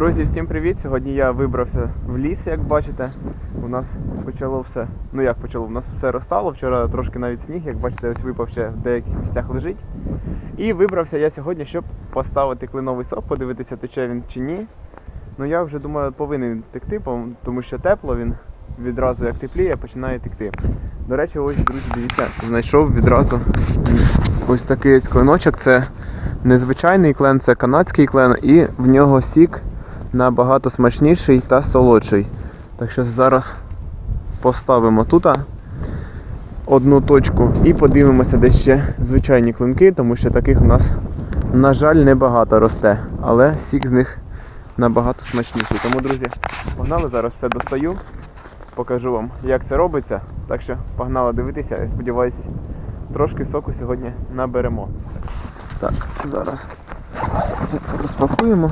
Друзі, всім привіт! Сьогодні я вибрався в ліс, як бачите. У нас почало все. Ну як почало? У нас все розстало. Вчора трошки навіть сніг, як бачите, ось випав ще в деяких місцях лежить. І вибрався я сьогодні, щоб поставити кленовий сок, подивитися, тече він чи ні. Ну я вже думаю, повинен текти, тому що тепло він відразу як тепліє, починає текти. До речі, ось, друзі, дивіться, знайшов відразу ось такий ось кленочок. Це незвичайний клен, це канадський клен, і в нього сік набагато смачніший та солодший. Так що зараз поставимо тут одну точку і подивимося, де ще звичайні клинки, тому що таких у нас, на жаль, небагато росте, але сік з них набагато смачніший. Тому, друзі, погнали, зараз все достаю, покажу вам, як це робиться. Так що погнали дивитися, я сподіваюся, трошки соку сьогодні наберемо. Так, зараз все розпакуємо.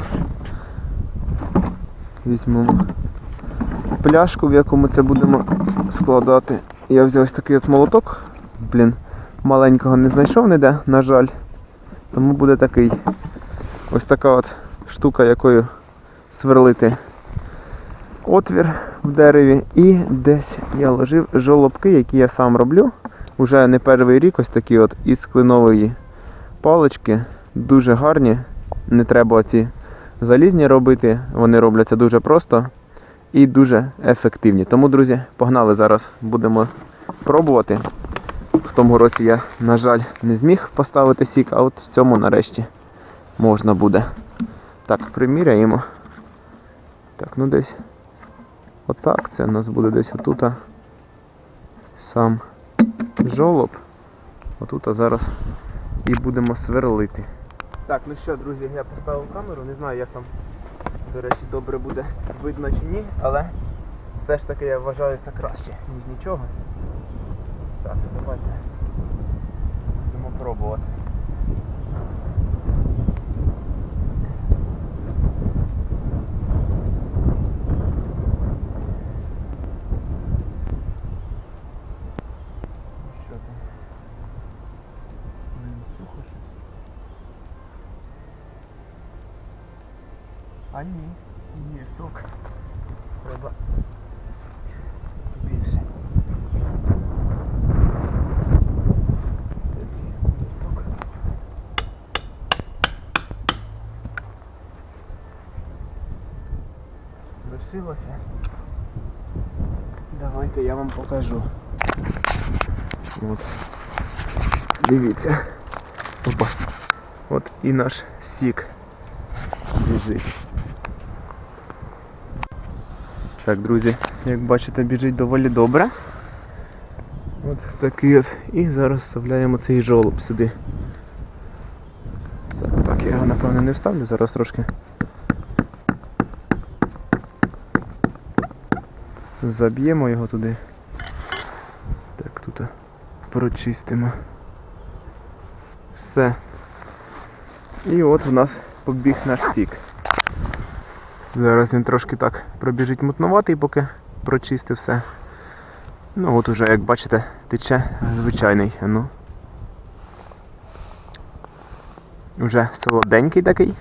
Візьмемо пляшку, в яку ми це будемо складати. Я взяв ось такий от молоток. Блін, маленького не знайшов ніде, на жаль. Тому буде такий. Ось така от штука, якою сверлити отвір в дереві. І десь я ложив жолобки, які я сам роблю. Уже не перший рік ось такі от із клинової палички. Дуже гарні. Не треба ці залізні робити. Вони робляться дуже просто і дуже ефективні. Тому, друзі, погнали зараз. Будемо пробувати. В тому році я, на жаль, не зміг поставити сік, а от в цьому нарешті можна буде. Так, приміряємо. Так, ну десь. Отак. Це у нас буде десь отут. Сам жолоб. Отут зараз і будемо сверлити. Так, ну що, друзі, я поставив камеру, не знаю, як там, до речі, добре буде видно чи ні, але все ж таки я вважаю це краще, ніж нічого. Так, давайте будемо пробувати. Що там? А ні, ні, сок. Треба більше. Сок. Лишилося. Давайте я вам покажу. От. Дивіться. Опа. От і наш сік біжить. Так, друзі, як бачите, біжить доволі добре. От такий от. І зараз вставляємо цей жолоб сюди. Так, так, я його напевно не вставлю, зараз трошки. Заб'ємо його туди. Так, тут прочистимо. Все. І от у нас побіг наш стік. Зараз він трошки так пробіжить мутнуватий, поки прочистив все. Ну от уже, як бачите, тече звичайний. Ну. Уже солоденький такий.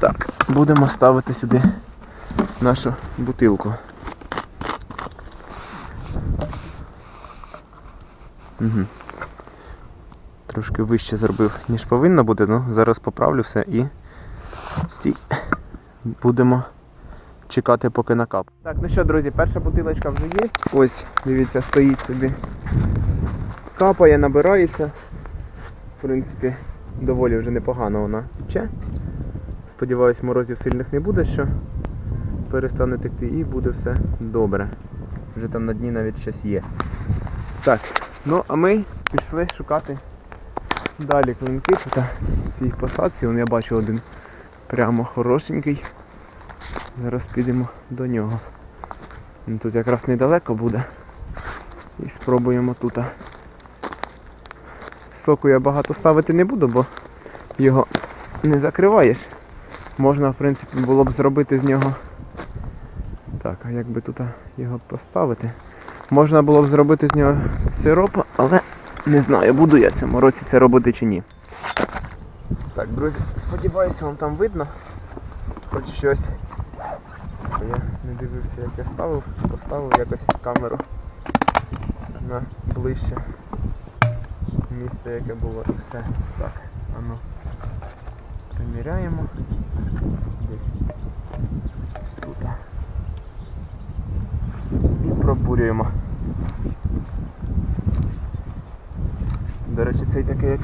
Так, будемо ставити сюди нашу бутилку. Угу. Трошки вище зробив, ніж повинно бути, ну зараз поправлю все і стій. Будемо чекати, поки накап. Так, ну що, друзі, перша бутилочка вже є. Ось, дивіться, стоїть собі. Капає, набирається. В принципі, доволі вже непогано вона тече. Сподіваюсь, морозів сильних не буде, що перестане текти і буде все добре. Вже там на дні навіть щось є. Так, ну а ми пішли шукати далі клинки. Тут в цій посадці, вон я бачу один прямо хорошенький. Зараз підемо до нього. Він Тут якраз недалеко буде. І спробуємо тут. Соку я багато ставити не буду, бо його не закриваєш. Можна, в принципі, було б зробити з нього. Так, а як би тут його поставити? Можна було б зробити з нього сироп, але не знаю, буду я цьому році це робити чи ні. Так, друзі, сподіваюся, вам там видно. Хоч щось Я не дивився, як я ставив, поставив якось камеру на ближче місце, яке було, і все. Так, ану. Приміряємо. Десь тут. І пробурюємо. До речі, цей такий як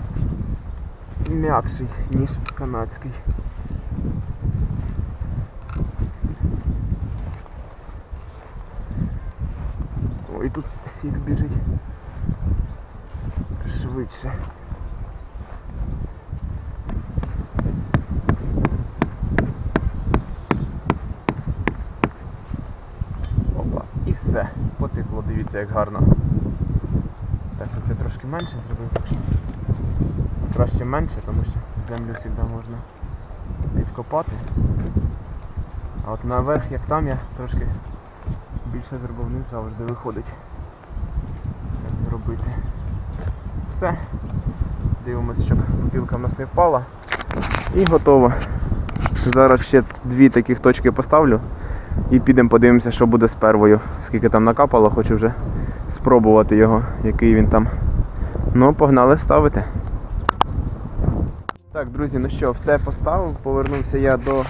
м'якший, ніж канадський. Ой, тут сік біжить. Швидше. Опа, і все. Потекло, дивіться, як гарно. Так, це трошки менше зробив, краще менше, тому що землю завжди можна підкопати. А от наверх, як там я трошки більше зробив, завжди виходить. Як зробити. Все. Дивимося, щоб бутилка в нас не впала. І готово. Зараз ще дві таких точки поставлю. І підемо подивимося, що буде з первою. Скільки там накапало, хочу вже спробувати його, який він там. Ну, погнали ставити. Так, друзі, ну що, все поставив. Повернувся я до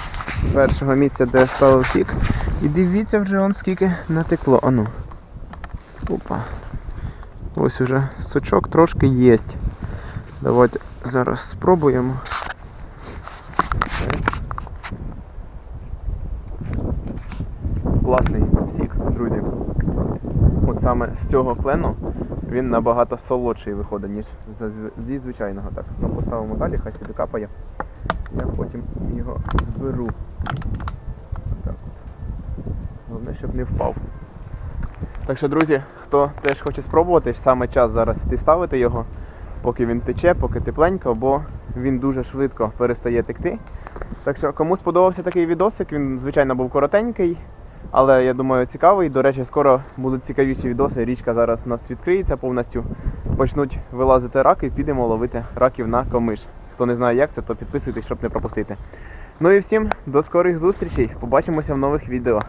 першого місця, де ставив сік. І дивіться вже он скільки натекло. Ану. Опа. Ось уже сочок трошки є. Давайте зараз спробуємо. Класний сік, друзі. От саме з цього клену він набагато солодший виходить, ніж зі- звичайного. Так, ну поставимо далі, хай собі капає. Я потім його зберу. Отак от. Головне, щоб не впав. Так що, друзі, хто теж хоче спробувати, саме час зараз йти ставити його, поки він тече, поки тепленько, бо він дуже швидко перестає текти. Так що, кому сподобався такий відосик, він, звичайно, був коротенький, але я думаю, цікавий. До речі, скоро будуть цікавіші відоси. Річка зараз у нас відкриється повністю. Почнуть вилазити раки, підемо ловити раків на комиш. Хто не знає, як це, то підписуйтесь, щоб не пропустити. Ну і всім до скорих зустрічей. Побачимося в нових відео.